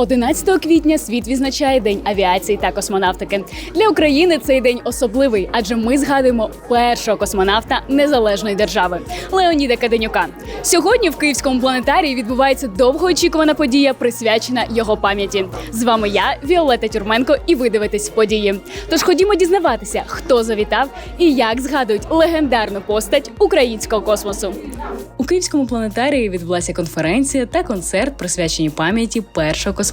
11 квітня світ відзначає День авіації та космонавтики. Для України цей день особливий, адже ми згадуємо першого космонавта незалежної держави Леоніда Каденюка. Сьогодні в Київському планетарії відбувається довгоочікувана подія, присвячена його пам'яті. З вами я, Віолета Тюрменко, і ви дивитесь події. Тож ходімо дізнаватися, хто завітав і як згадують легендарну постать українського космосу. У Київському планетарії відбулася конференція та концерт, присвячені пам'яті першого космонавта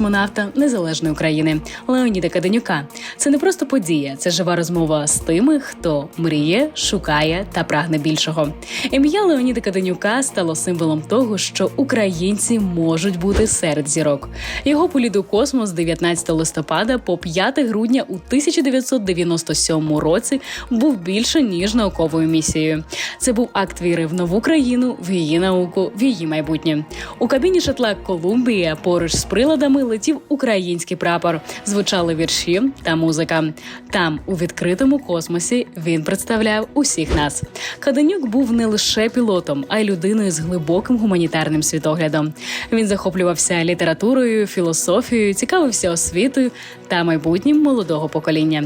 незалежної України Леоніда Каденюка. Це не просто подія, це жива розмова з тими, хто мріє, шукає та прагне більшого. Ім'я Леоніда Каденюка стало символом того, що українці можуть бути серед зірок. Його політ у космос з 19 листопада по 5 грудня у 1997 році був більше ніж науковою місією. Це був акт віри в нову країну, в її науку, в її майбутнє. У кабіні шатла Колумбія поруч з приладами летів український прапор, звучали вірші та музика. Там, у відкритому космосі, він представляв усіх нас. Каденюк був не лише пілотом, а й людиною з глибоким гуманітарним світоглядом. Він захоплювався літературою, філософією, цікавився освітою та майбутнім молодого покоління.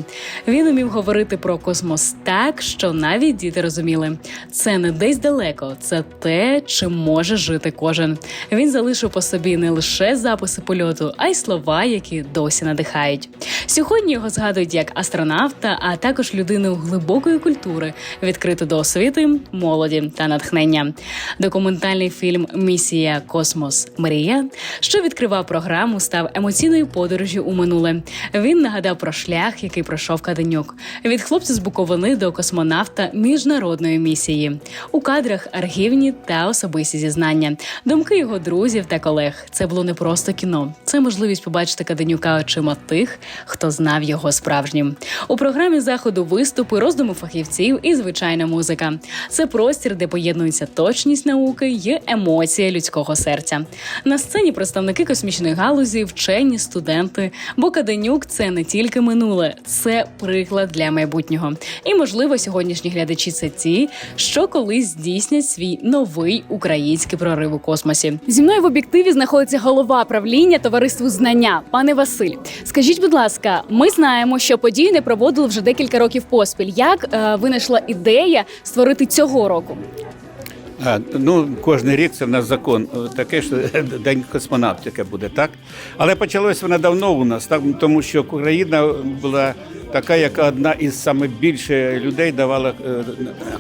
Він умів говорити про космос так, що навіть діти розуміли. Це не десь далеко, це те, чим може жити кожен. Він залишив по собі не лише записи польоту, а й слова, які досі надихають. Сьогодні його згадують як астронавта, а також людину глибокої культури, відкриту до освіти, молоді та натхнення. Документальний фільм Місія Космос Мрія, що відкривав програму, став емоційною подорожю у минуле. Він нагадав про шлях, який пройшов Каденюк від хлопця з Буковини до космонавта міжнародної місії. У кадрах архівні та особисті зізнання, думки його друзів та колег. Це було не просто кіно, це можливість побачити Каденюка очима тих, хто знав його справжнім. У програмі заходу виступи, роздуми фахівців і звичайна музика. Це простір, де поєднується точність науки й емоція людського серця. На сцені представники космічної галузі, вчені, студенти. Бо Каденюк це не тільки минуле, це приклад для майбутнього. І можливо, сьогоднішні глядачі це ті, що колись здійснять свій новий український прорив у космосі. Зі мною в об'єктиві знаходиться голова правління товариству знання, пане Василь. Скажіть, будь ласка, ми знаємо, що події не проводили вже декілька років поспіль. Як е, винайшла ідея створити цього року? А, ну, кожен рік це в нас закон е, таке, що День космонавтики буде, так? Але почалось вона давно у нас, так? тому що Україна була така, яка одна із саме більше людей давала е,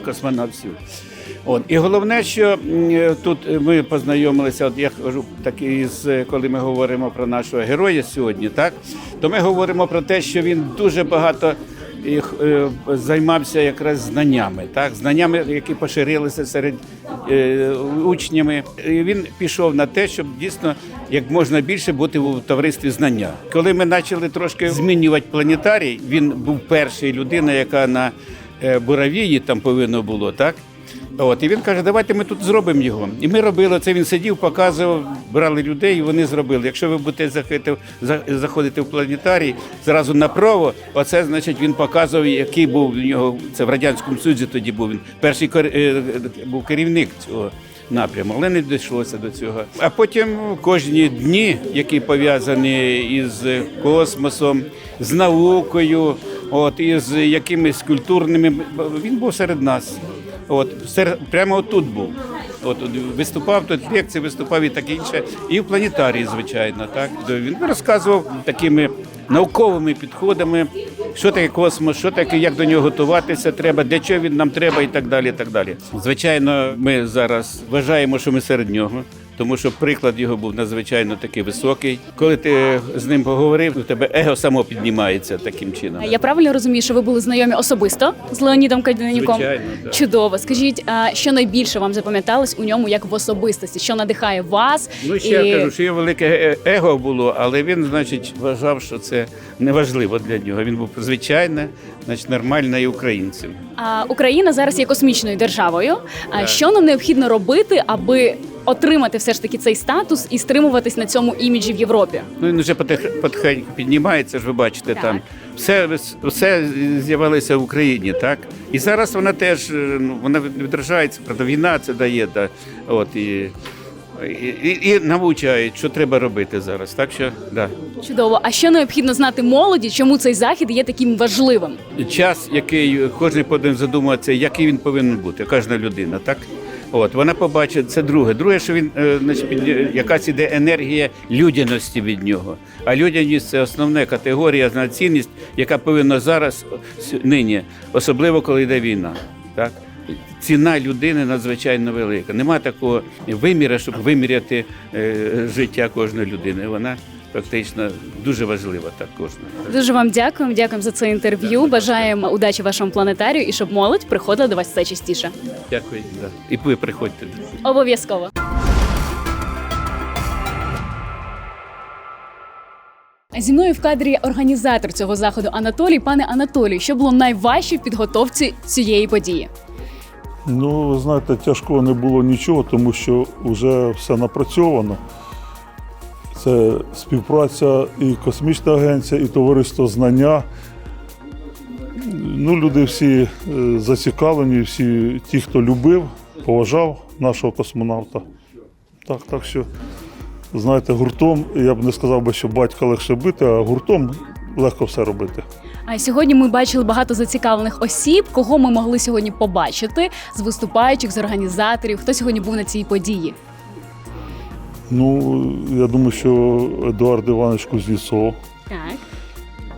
космонавтів. От. І головне, що тут ми познайомилися, от я кажу, так із, коли ми говоримо про нашого героя сьогодні, так, то ми говоримо про те, що він дуже багато е, займався якраз знаннями, так знаннями, які поширилися серед е, учнями. І він пішов на те, щоб дійсно як можна більше бути у товаристві знання. Коли ми почали трошки змінювати планетарій, він був першою людиною, яка на е, Буравії там повинно було так. От, і він каже, давайте ми тут зробимо його. І ми робили це. Він сидів, показував, брали людей, і вони зробили. Якщо ви будете заходити, в планетарій, зразу направо, оце значить він показував, який був в нього. Це в радянському Союзі тоді був він. Перший е, був керівник цього напряму, але не дійшлося до цього. А потім кожні дні, які пов'язані із космосом, з наукою, от із якимись культурними, він був серед нас. От прямо отут був. От виступав тут лекції, виступав і таке інше. І в планетарії, звичайно, так він розказував такими науковими підходами, що таке космос, що таке, як до нього готуватися треба, для чого він нам треба, і так далі. І так далі. Звичайно, ми зараз вважаємо, що ми серед нього. Тому що приклад його був надзвичайно такий високий. Коли ти з ним поговорив, у тебе его само піднімається таким чином. Я правильно розумію, що ви були знайомі особисто з Леонідом Каденюком? Звичайно, так. Чудово. Скажіть, а що найбільше вам запам'яталось у ньому як в особистості? Що надихає вас? Ну, ще я кажу, що його велике е- его було, але він, значить, вважав, що це неважливо для нього. Він був звичайне, значить, нормальний українцем. Україна зараз є космічною державою. А що нам необхідно робити, аби отримати все ж таки цей статус і стримуватись на цьому іміджі в Європі? Ну він вже потихеньку піднімається, ж ви бачите, Так. там все, все з'явилося в Україні, так? І зараз вона теж ну, вона відражається, правда, війна це дає. Да, от, і, і, і, навчають, що треба робити зараз. Так що да. Чудово. А що необхідно знати молоді? Чому цей захід є таким важливим? час, який кожен повинен задумуватися, який він повинен бути, кожна людина, так? От вона побачить це друге. Друге, що він е, значить, якась іде енергія людяності від нього. А людяність це основна категорія, зна- цінність, яка повинна зараз нині, особливо коли йде війна. Так? Ціна людини надзвичайно велика. Нема такого виміра, щоб виміряти е, життя кожної людини. Вона фактично дуже важлива так кожна. Дуже вам дякуємо. Дякуємо за це інтерв'ю. Бажаємо удачі вашому планетарію і щоб молодь приходила до вас все частіше. Дякую. Да. І ви приходьте. Обов'язково. Зі мною в кадрі організатор цього заходу Анатолій. Пане Анатолій, що було найважче в підготовці цієї події? Ну, знаєте, тяжкого не було нічого, тому що вже все напрацьовано. Це співпраця і космічна агенція, і товариство знання. Ну, люди всі е, зацікавлені, всі ті, хто любив, поважав нашого космонавта. Так, так що, знаєте, гуртом, я б не сказав би, що батька легше бити, а гуртом легко все робити. А сьогодні ми бачили багато зацікавлених осіб, кого ми могли сьогодні побачити з виступаючих, з організаторів. Хто сьогодні був на цій події? Ну, я думаю, що Едуард Іванович Кузнєцов, Так.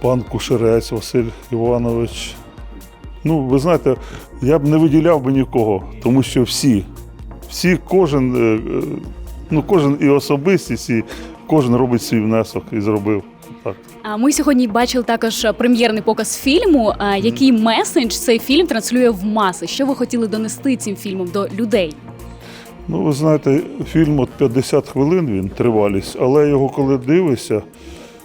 пан Кушерець Василь Іванович. Ну, ви знаєте, я б не виділяв би нікого, тому що всі, всі, кожен, е, е, ну, кожен і особистість, і кожен робить свій внесок і зробив. Так. Ми сьогодні бачили також прем'єрний показ фільму. Який месендж цей фільм транслює в маси? Що ви хотіли донести цим фільмом до людей? Ну, ви знаєте, фільм от 50 хвилин він тривалість, але його коли дивишся,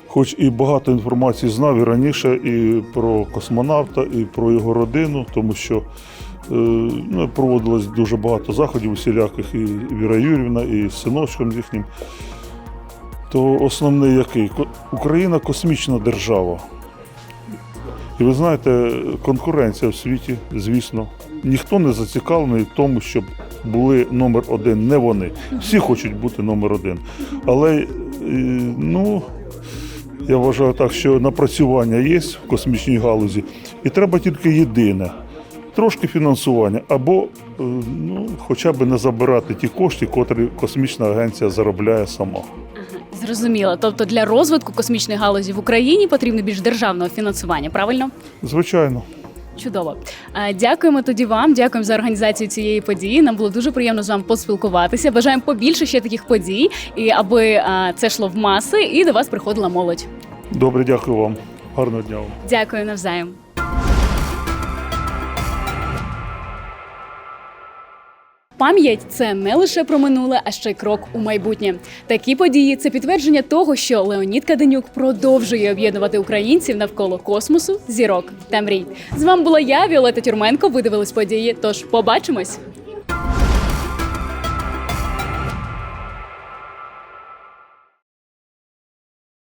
хоч і багато інформації знав і раніше і про космонавта, і про його родину, тому що е, ну, проводилось дуже багато заходів усіляких, і Віра Юрівна, і з синочком з їхнім. То основний який? Україна космічна держава. І ви знаєте, конкуренція в світі, звісно, ніхто не зацікавлений в тому, щоб були номер один, не вони. Всі хочуть бути номер один. Але е, ну, я вважаю так, що напрацювання є в космічній галузі, і треба тільки єдине. Трошки фінансування, або е, ну, хоча б не забирати ті кошти, котрі космічна агенція заробляє сама. Зрозуміло. Тобто для розвитку космічної галузі в Україні потрібно більш державного фінансування, правильно? Звичайно. Чудово. Дякуємо тоді вам. Дякуємо за організацію цієї події. Нам було дуже приємно з вами поспілкуватися. Бажаємо побільше ще таких подій, і аби це йшло в маси і до вас приходила молодь. Добре, дякую вам. Гарного дня вам. Дякую навзаєм. Пам'ять це не лише про минуле, а ще й крок у майбутнє. Такі події це підтвердження того, що Леонід Каденюк продовжує об'єднувати українців навколо космосу, зірок та мрій. З вами була я, Віолета Тюрменко. Ви дивились події. Тож побачимось.